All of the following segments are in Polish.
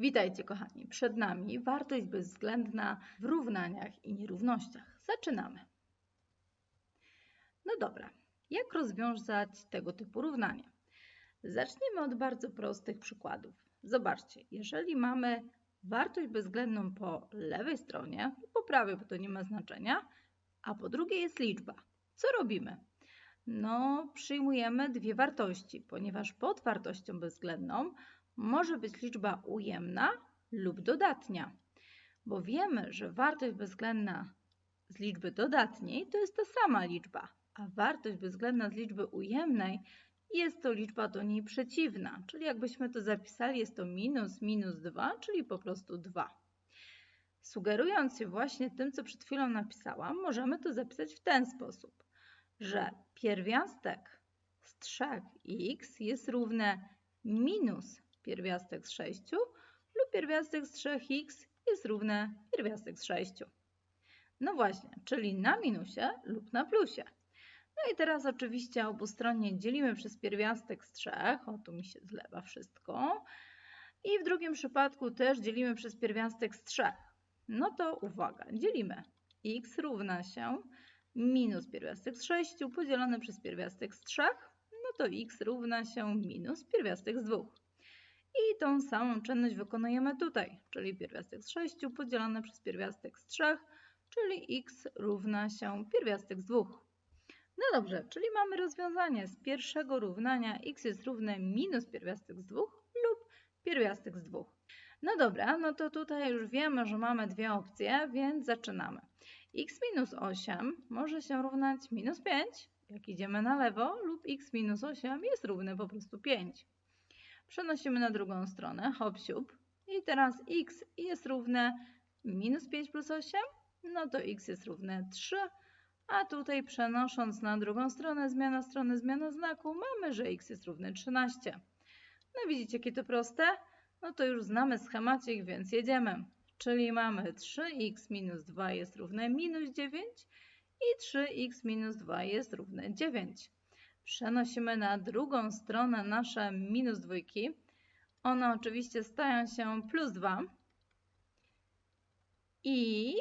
Witajcie kochani, przed nami wartość bezwzględna w równaniach i nierównościach. Zaczynamy. No dobra, jak rozwiązać tego typu równanie? Zaczniemy od bardzo prostych przykładów. Zobaczcie, jeżeli mamy wartość bezwzględną po lewej stronie, po prawej, bo to nie ma znaczenia, a po drugiej jest liczba. Co robimy? No, przyjmujemy dwie wartości, ponieważ pod wartością bezwzględną może być liczba ujemna lub dodatnia, bo wiemy, że wartość bezwzględna z liczby dodatniej to jest ta sama liczba, a wartość bezwzględna z liczby ujemnej jest to liczba do niej przeciwna, czyli jakbyśmy to zapisali, jest to minus minus 2, czyli po prostu 2. Sugerując się właśnie tym, co przed chwilą napisałam, możemy to zapisać w ten sposób, że pierwiastek z 3x jest równe minus pierwiastek z 6 lub pierwiastek z 3x jest równe pierwiastek z 6. No właśnie, czyli na minusie lub na plusie. No i teraz oczywiście obustronnie dzielimy przez pierwiastek z 3, o tu mi się zlewa wszystko. I w drugim przypadku też dzielimy przez pierwiastek z 3. No to uwaga, dzielimy x równa się minus pierwiastek z 6 podzielone przez pierwiastek z 3, no to x równa się minus pierwiastek z 2. I tą samą czynność wykonujemy tutaj, czyli pierwiastek z 6 podzielone przez pierwiastek z 3, czyli x równa się pierwiastek z 2. No dobrze, czyli mamy rozwiązanie z pierwszego równania x jest równe minus pierwiastek z 2 lub pierwiastek z 2. No dobra, no to tutaj już wiemy, że mamy dwie opcje, więc zaczynamy. x minus 8 może się równać minus 5, jak idziemy na lewo, lub x minus 8 jest równe po prostu 5. Przenosimy na drugą stronę, hop siup. I teraz x jest równe minus 5 plus 8, no to x jest równe 3, a tutaj przenosząc na drugą stronę, zmiana strony, zmiana znaku, mamy, że x jest równe 13. No widzicie, jakie to proste? No to już znamy schemacik, więc jedziemy. Czyli mamy 3x minus 2 jest równe minus 9 i 3x minus 2 jest równe 9. Przenosimy na drugą stronę nasze minus dwójki. One oczywiście stają się plus 2. I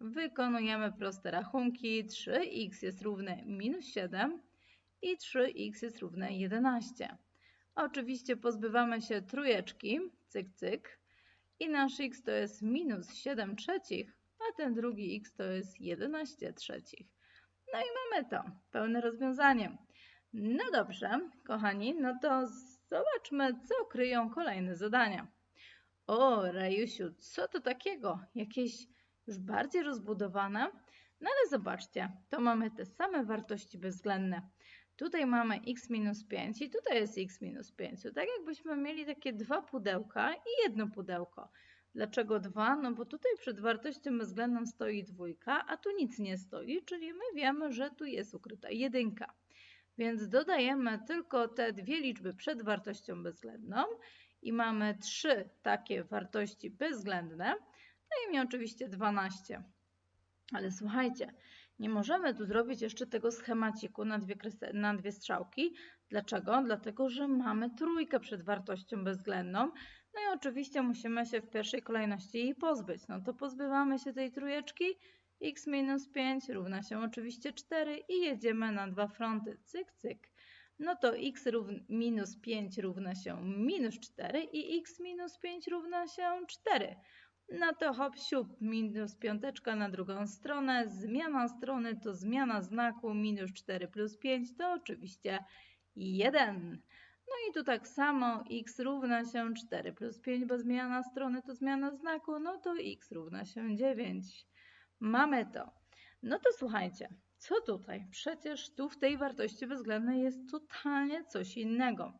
wykonujemy proste rachunki. 3x jest równe minus 7 i 3x jest równe 11. Oczywiście pozbywamy się trójeczki, cyk, cyk. I nasz x to jest minus 7 trzecich, a ten drugi x to jest 11 trzecich. No i mamy to, pełne rozwiązanie. No dobrze, kochani, no to zobaczmy, co kryją kolejne zadania. O, Rajusiu, co to takiego? Jakieś już bardziej rozbudowane? No ale zobaczcie, to mamy te same wartości bezwzględne. Tutaj mamy x minus 5 i tutaj jest x minus 5. Tak jakbyśmy mieli takie dwa pudełka i jedno pudełko. Dlaczego dwa? No bo tutaj przed wartością bezwzględną stoi dwójka, a tu nic nie stoi, czyli my wiemy, że tu jest ukryta jedynka. Więc dodajemy tylko te dwie liczby przed wartością bezwzględną i mamy trzy takie wartości bezwzględne. No i mi oczywiście 12. Ale słuchajcie, nie możemy tu zrobić jeszcze tego schemaciku na dwie, na dwie strzałki. Dlaczego? Dlatego, że mamy trójkę przed wartością bezwzględną. No i oczywiście musimy się w pierwszej kolejności jej pozbyć. No to pozbywamy się tej trójeczki x minus 5 równa się oczywiście 4 i jedziemy na dwa fronty, cyk, cyk. No to x minus 5 równa się minus 4 i x minus 5 równa się 4. No to hop siup, minus piąteczka na drugą stronę, zmiana strony to zmiana znaku, minus 4 plus 5 to oczywiście 1. No i tu tak samo x równa się 4 plus 5, bo zmiana strony to zmiana znaku, no to x równa się 9. Mamy to. No to słuchajcie, co tutaj? Przecież tu w tej wartości bezwzględnej jest totalnie coś innego.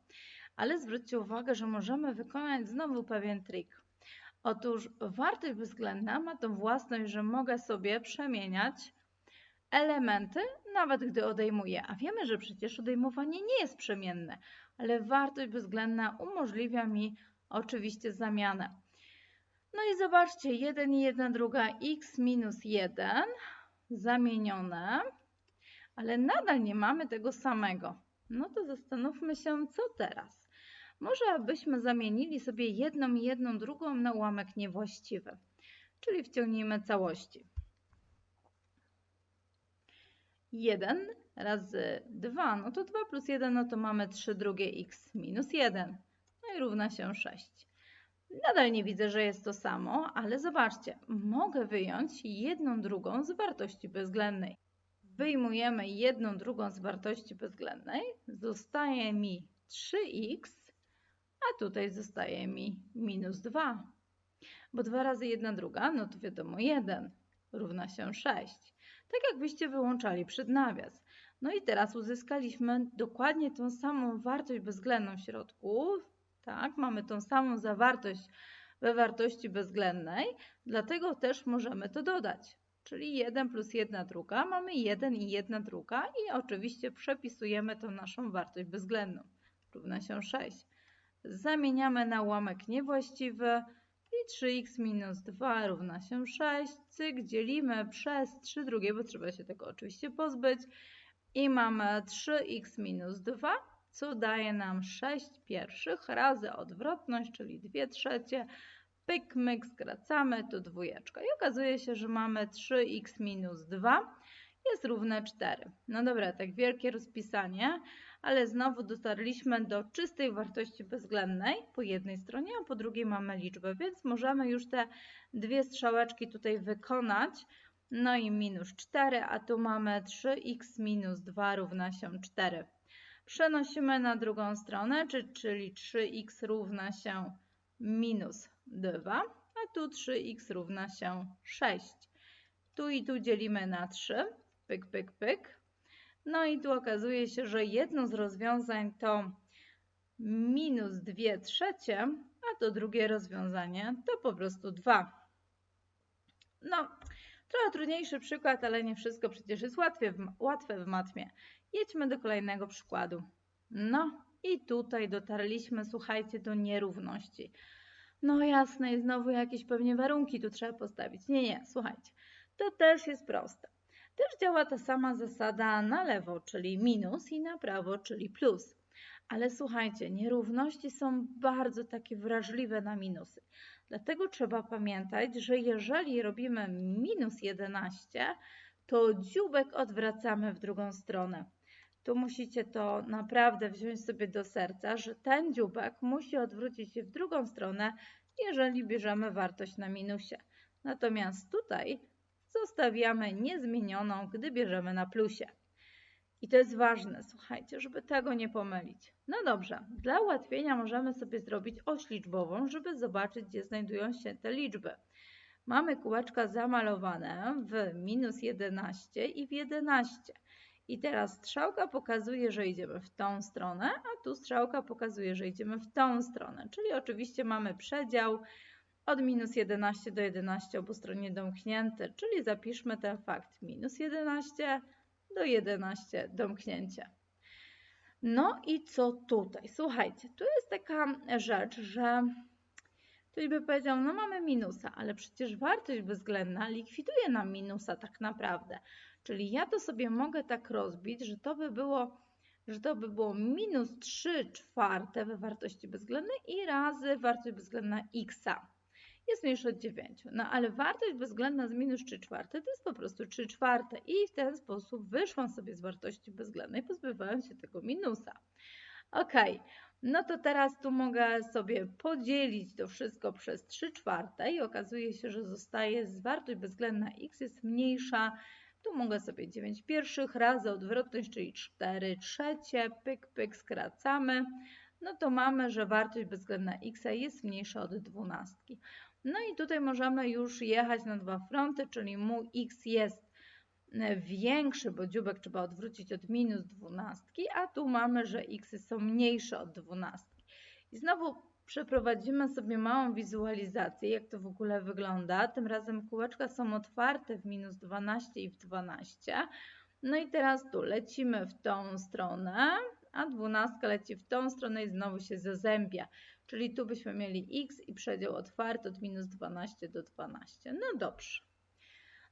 Ale zwróćcie uwagę, że możemy wykonać znowu pewien trik. Otóż wartość bezwzględna ma tą własność, że mogę sobie przemieniać elementy, nawet gdy odejmuję. A wiemy, że przecież odejmowanie nie jest przemienne, ale wartość bezwzględna umożliwia mi oczywiście zamianę. No i zobaczcie, 1 i 1 druga x minus 1 zamienione, ale nadal nie mamy tego samego. No to zastanówmy się, co teraz. Może byśmy zamienili sobie jedną i jedną drugą na ułamek niewłaściwy, czyli wciągnijmy całości. 1 razy 2, no to 2 plus 1, no to mamy 3 drugie x minus 1, no i równa się 6. Nadal nie widzę, że jest to samo, ale zobaczcie, mogę wyjąć jedną drugą z wartości bezwzględnej. Wyjmujemy jedną drugą z wartości bezwzględnej, zostaje mi 3x, a tutaj zostaje mi minus 2. Bo 2 razy 1 druga, no to wiadomo 1 równa się 6. Tak jakbyście wyłączali przed nawias. No i teraz uzyskaliśmy dokładnie tą samą wartość bezwzględną w środku, tak? Mamy tą samą zawartość we wartości bezwzględnej, dlatego też możemy to dodać. Czyli 1 plus 1 druga, mamy 1 i 1 druga i oczywiście przepisujemy tą naszą wartość bezwzględną. Równa się 6. Zamieniamy na ułamek niewłaściwy i 3x minus 2 równa się 6. Cyk, dzielimy przez 3 drugie, bo trzeba się tego oczywiście pozbyć. I mamy 3x minus 2 co daje nam 6 pierwszych razy odwrotność, czyli 2 trzecie. Pyk, myk, skracamy, to dwójeczka. I okazuje się, że mamy 3x minus 2 jest równe 4. No dobra, tak wielkie rozpisanie, ale znowu dotarliśmy do czystej wartości bezwzględnej po jednej stronie, a po drugiej mamy liczbę, więc możemy już te dwie strzałeczki tutaj wykonać. No i minus 4, a tu mamy 3x minus 2 równa się 4. Przenosimy na drugą stronę, czyli 3x równa się minus 2, a tu 3x równa się 6. Tu i tu dzielimy na 3, pyk, pyk, pyk. No i tu okazuje się, że jedno z rozwiązań to minus 2 trzecie, a to drugie rozwiązanie to po prostu 2. No, trochę trudniejszy przykład, ale nie wszystko przecież jest łatwe w, łatwe w matmie. Jedźmy do kolejnego przykładu. No i tutaj dotarliśmy, słuchajcie, do nierówności. No jasne, i znowu jakieś pewnie warunki tu trzeba postawić. Nie, nie, słuchajcie, to też jest proste. Też działa ta sama zasada na lewo, czyli minus i na prawo, czyli plus. Ale słuchajcie, nierówności są bardzo takie wrażliwe na minusy. Dlatego trzeba pamiętać, że jeżeli robimy minus 11, to dziubek odwracamy w drugą stronę. Tu musicie to naprawdę wziąć sobie do serca, że ten dziubek musi odwrócić się w drugą stronę, jeżeli bierzemy wartość na minusie. Natomiast tutaj zostawiamy niezmienioną, gdy bierzemy na plusie. I to jest ważne, słuchajcie, żeby tego nie pomylić. No dobrze, dla ułatwienia możemy sobie zrobić oś liczbową, żeby zobaczyć, gdzie znajdują się te liczby. Mamy kółeczka zamalowane w minus 11 i w 11. I teraz strzałka pokazuje, że idziemy w tą stronę, a tu strzałka pokazuje, że idziemy w tą stronę. Czyli oczywiście mamy przedział od minus 11 do 11 obustronnie domknięty, czyli zapiszmy ten fakt. Minus 11 do 11 domknięcie. No i co tutaj? Słuchajcie, tu jest taka rzecz, że ktoś by powiedział, no mamy minusa, ale przecież wartość bezwzględna likwiduje nam minusa tak naprawdę. Czyli ja to sobie mogę tak rozbić, że to by było, że to by było minus 3 czwarte we wartości bezwzględnej i razy wartość bezwzględna x jest mniejsza od 9. No ale wartość bezwzględna z minus 3 czwarte to jest po prostu 3 czwarte i w ten sposób wyszłam sobie z wartości bezwzględnej, pozbywając się tego minusa. Ok, no to teraz tu mogę sobie podzielić to wszystko przez 3 czwarte i okazuje się, że zostaje z wartość bezwzględna x jest mniejsza tu mogę sobie 9 pierwszych razy odwrotność, czyli 4 trzecie, pyk, pyk, skracamy. No to mamy, że wartość bezwzględna x jest mniejsza od 12. No i tutaj możemy już jechać na dwa fronty, czyli mu x jest większy, bo dziubek trzeba odwrócić od minus 12, a tu mamy, że x są mniejsze od 12. I znowu Przeprowadzimy sobie małą wizualizację, jak to w ogóle wygląda. Tym razem kółeczka są otwarte w minus 12 i w 12. No i teraz tu lecimy w tą stronę, a 12 leci w tą stronę i znowu się zazębia. Czyli tu byśmy mieli x i przedział otwarty od minus 12 do 12. No dobrze.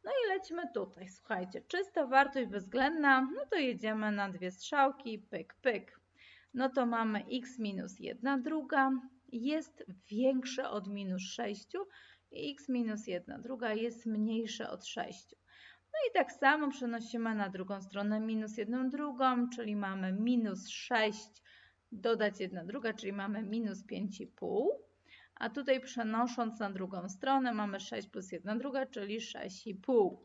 No i lecimy tutaj. Słuchajcie, czysta wartość bezwzględna, no to jedziemy na dwie strzałki, pyk, pyk. no to mamy x minus 1 druga jest większe od minus 6 i x minus 1 druga jest mniejsze od 6. No i tak samo przenosimy na drugą stronę minus 1 drugą, czyli mamy minus 6 dodać 1 druga, czyli mamy minus 5,5. A tutaj przenosząc na drugą stronę mamy 6 plus 1 druga, czyli 6,5.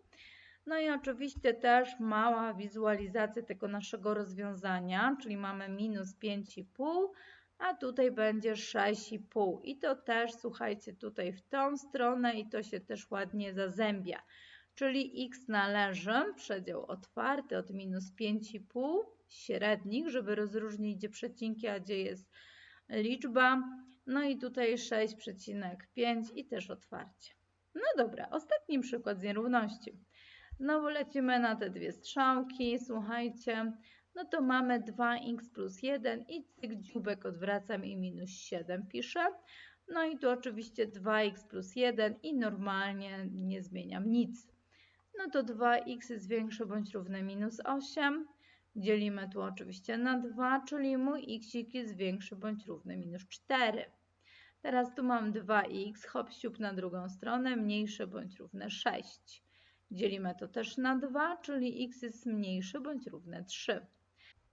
No i oczywiście też mała wizualizacja tego naszego rozwiązania, czyli mamy minus 5,5, a tutaj będzie 6,5. I to też, słuchajcie, tutaj w tą stronę i to się też ładnie zazębia. Czyli x należy, przedział otwarty od minus 5,5, średnik, żeby rozróżnić gdzie przecinki, a gdzie jest liczba. No i tutaj 6,5 i też otwarcie. No dobra, ostatni przykład z nierówności. Znowu lecimy na te dwie strzałki, słuchajcie, no to mamy 2x plus 1 i cyk dziubek odwracam i minus 7 piszę. No i tu oczywiście 2x plus 1 i normalnie nie zmieniam nic. No to 2x jest większe bądź równe minus 8. Dzielimy tu oczywiście na 2, czyli mój x jest większy bądź równy minus 4. Teraz tu mam 2x, hop siup na drugą stronę, mniejsze bądź równe 6. Dzielimy to też na 2, czyli x jest mniejszy bądź równe 3.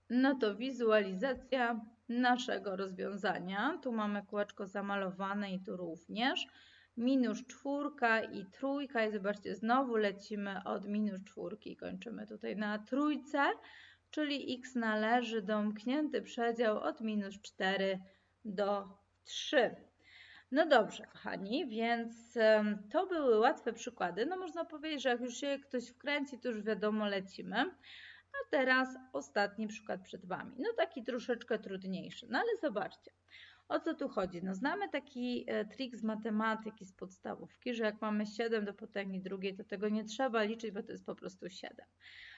No to wizualizacja naszego rozwiązania. Tu mamy kółeczko zamalowane i tu również. Minus czwórka i trójka i zobaczcie, znowu lecimy od minus czwórki i kończymy tutaj na trójce, czyli x należy domknięty przedział od minus 4 do 3. No dobrze, kochani, więc to były łatwe przykłady. No można powiedzieć, że jak już się ktoś wkręci, to już wiadomo, lecimy. A teraz ostatni przykład przed Wami. No taki troszeczkę trudniejszy, no ale zobaczcie. O co tu chodzi? No znamy taki e, trik z matematyki, z podstawówki, że jak mamy 7 do potęgi drugiej, to tego nie trzeba liczyć, bo to jest po prostu 7.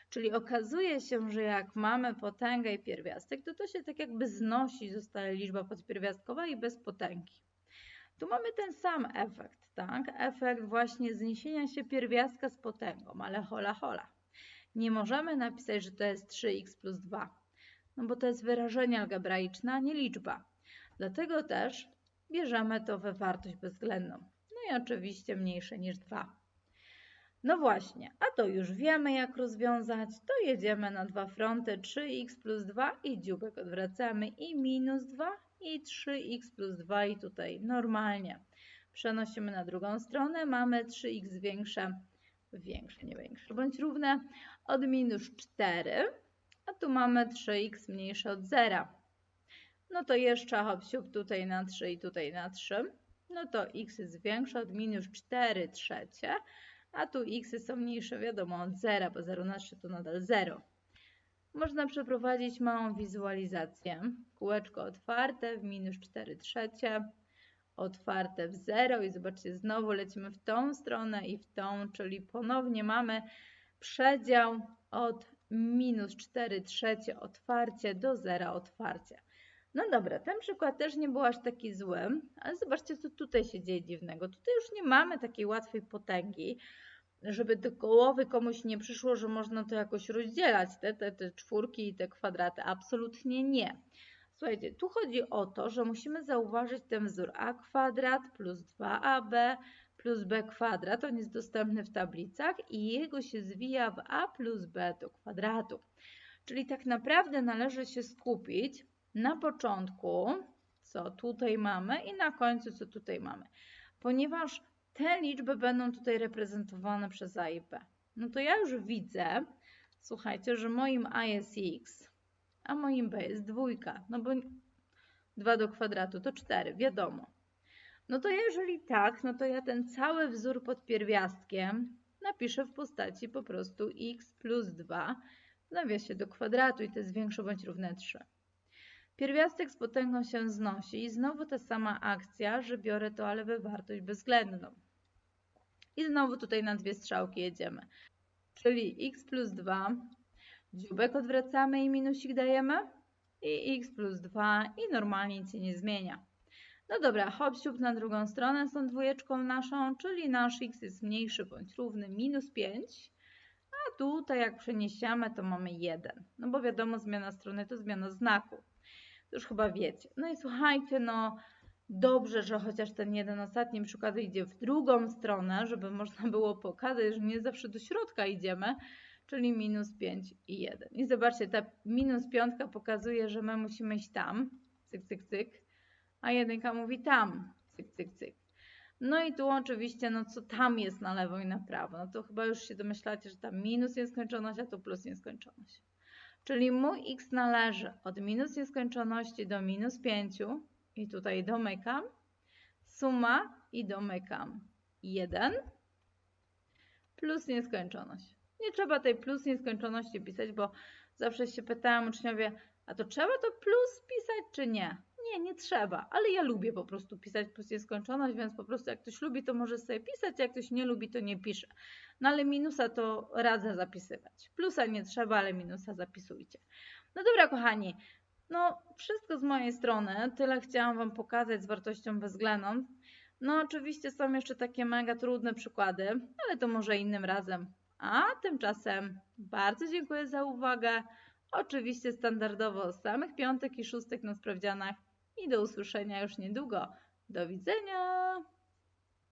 Czyli okazuje się, że jak mamy potęgę i pierwiastek, to to się tak jakby znosi, zostaje liczba podpierwiastkowa i bez potęgi. Tu mamy ten sam efekt, tak? Efekt właśnie zniesienia się pierwiastka z potęgą, ale hola hola. Nie możemy napisać, że to jest 3x plus 2, no bo to jest wyrażenie algebraiczne, a nie liczba. Dlatego też bierzemy to we wartość bezwzględną. No i oczywiście mniejsze niż 2. No właśnie, a to już wiemy jak rozwiązać, to jedziemy na dwa fronty 3x plus 2 i dziubek odwracamy i minus 2 i 3x plus 2 i tutaj normalnie. Przenosimy na drugą stronę, mamy 3x większe, większe, nie większe, bądź równe od minus 4, a tu mamy 3x mniejsze od 0. No to jeszcze hop tutaj na 3 i tutaj na 3. No to x jest większe od minus 4 trzecie, a tu x są mniejsze wiadomo od 0, bo 0 na 3 to nadal 0. Można przeprowadzić małą wizualizację. Kółeczko otwarte w minus 4 trzecie, otwarte w 0 i zobaczcie, znowu lecimy w tą stronę i w tą, czyli ponownie mamy przedział od minus 4 trzecie otwarcie do 0 otwarcie. No dobra, ten przykład też nie był aż taki zły, ale zobaczcie, co tutaj się dzieje dziwnego. Tutaj już nie mamy takiej łatwej potęgi, żeby do głowy komuś nie przyszło, że można to jakoś rozdzielać, te, te, te czwórki i te kwadraty. Absolutnie nie. Słuchajcie, tu chodzi o to, że musimy zauważyć ten wzór a kwadrat plus 2ab plus b kwadrat. On jest dostępny w tablicach i jego się zwija w a plus b do kwadratu. Czyli tak naprawdę należy się skupić na początku, co tutaj mamy i na końcu, co tutaj mamy. Ponieważ te liczby będą tutaj reprezentowane przez a i b. No to ja już widzę, słuchajcie, że moim a jest x, a moim b jest dwójka. No bo 2 do kwadratu to 4, wiadomo. No to jeżeli tak, no to ja ten cały wzór pod pierwiastkiem napiszę w postaci po prostu x plus 2 w nawiasie do kwadratu i to jest większe bądź równe 3. Pierwiastek z potęgą się znosi i znowu ta sama akcja, że biorę to ale we wartość bezwzględną. I znowu tutaj na dwie strzałki jedziemy. Czyli x plus 2, dziubek odwracamy i minusik dajemy i x plus 2 i normalnie nic się nie zmienia. No dobra, hop na drugą stronę z tą dwójeczką naszą, czyli nasz x jest mniejszy bądź równy minus 5, a tutaj jak przeniesiemy to mamy 1. No bo wiadomo zmiana strony to zmiana znaku. Już chyba wiecie. No i słuchajcie, no dobrze, że chociaż ten jeden ostatni przykład idzie w drugą stronę, żeby można było pokazać, że nie zawsze do środka idziemy, czyli minus 5 i 1. I zobaczcie, ta minus piątka pokazuje, że my musimy iść tam, cyk, cyk, cyk, a jedynka mówi tam, cyk, cyk, cyk. No i tu oczywiście, no co tam jest na lewo i na prawo? No to chyba już się domyślacie, że tam minus nieskończoność, a tu plus nieskończoność. Czyli mój x należy od minus nieskończoności do minus 5 i tutaj domykam. Suma i domykam 1 plus nieskończoność. Nie trzeba tej plus nieskończoności pisać, bo zawsze się pytałam uczniowie, a to trzeba to plus pisać czy nie? Nie, nie trzeba, ale ja lubię po prostu pisać plus nieskończoność, więc po prostu jak ktoś lubi, to może sobie pisać, jak ktoś nie lubi, to nie pisze. No ale minusa to radzę zapisywać. Plusa nie trzeba, ale minusa zapisujcie. No dobra, kochani, no wszystko z mojej strony. Tyle chciałam Wam pokazać z wartością bezwzględną. No oczywiście są jeszcze takie mega trudne przykłady, ale to może innym razem. A tymczasem bardzo dziękuję za uwagę. Oczywiście standardowo samych piątek i szóstek na sprawdzianach i do usłyszenia już niedługo. Do widzenia!